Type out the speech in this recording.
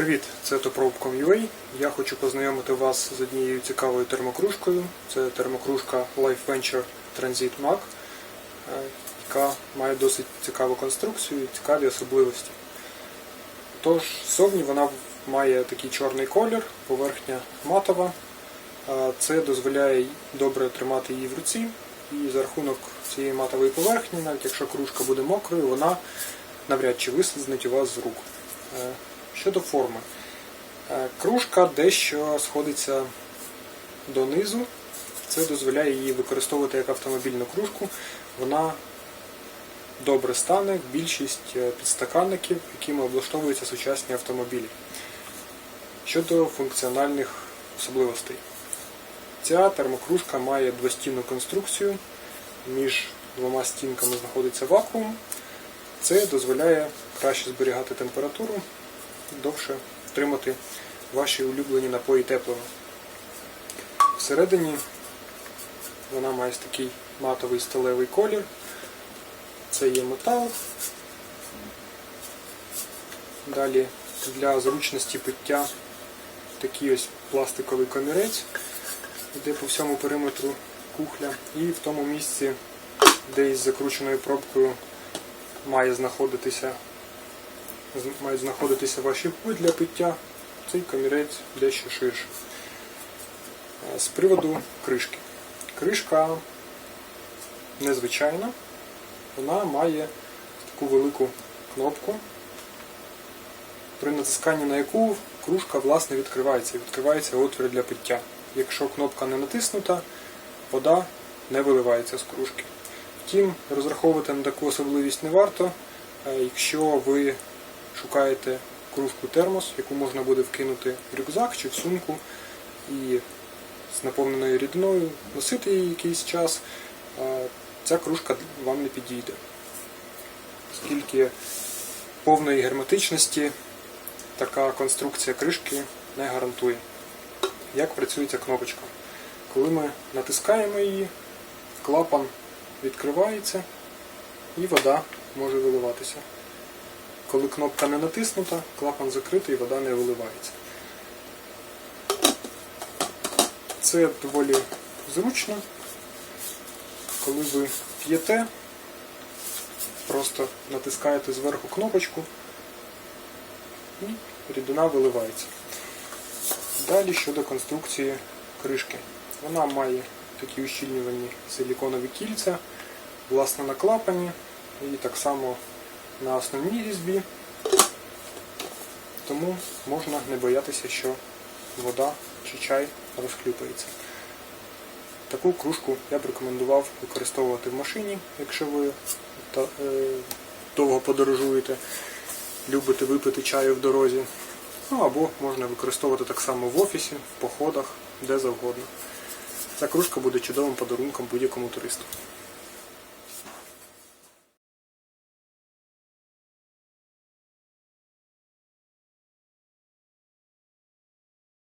Привіт, це Topropcom.ua. Я хочу познайомити вас з однією цікавою термокружкою. Це термокружка Life Venture Transit Mag, е, яка має досить цікаву конструкцію і цікаві особливості. Тож, ззовні вона має такий чорний колір, поверхня матова. Е, Це дозволяє добре тримати її в руці, і за рахунок цієї матової поверхні, навіть якщо кружка буде мокрою, вона навряд чи вислизнеть у вас з рук. Щодо форми, Е, кружка дещо сходиться донизу. Це дозволяє її використовувати як автомобільну кружку. Вона добре стане більшість е, підстаканників, якими облаштовуються сучасні автомобілі. Щодо функціональних особливостей. Ця термокружка має двостінну конструкцію. Між двома стінками знаходиться вакуум. Це дозволяє краще зберігати температуру, довше втримати ваші улюблені напої теплими. Всередині вона має такий матовий сталевий колір. Це є метал. Далі для зручності пиття такий ось пластиковий комірець йде по всьому периметру кухля. І в тому місці, де із закрученою пробкою має знаходитися, мають знаходитися ваші пули для пиття, цей комірець дещо ширший. Е, З приводу кришки. Кришка незвичайна, вона має таку велику кнопку, при натисканні на яку кружка власне відкривається, і відкривається отвір для пиття. Якщо кнопка не натиснута, вода не виливається з кружки. Втім, розраховувати на таку особливість не варто, е, якщо ви шукаєте кружку термос, яку можна буде вкинути в рюкзак чи в сумку і з наповненою рідиною носити її якийсь час, ця кружка вам не підійде. Оскільки повної герметичності така конструкція кришки не гарантує. Як працює ця кнопочка? Коли ми натискаємо її, клапан відкривається і вода може виливатися. Коли кнопка не натиснута, клапан закритий вода не виливається. Це доволі зручно. Коли ви п'єте, просто натискаєте зверху кнопочку і рідина виливається. Далі щодо конструкції кришки. Вона має такі ущільнювані силіконові кільця, власне на клапані і так само на основній різьбі. Тому можна не боятися, що вода чи чай розхлюпається. Таку кружку я б рекомендував використовувати в машині, якщо ви е, довго подорожуєте, любите випити чаю в дорозі. Ну або можна використовувати так само в офісі, в походах, де завгодно. Ця кружка буде чудовим подарунком будь-якому туристу.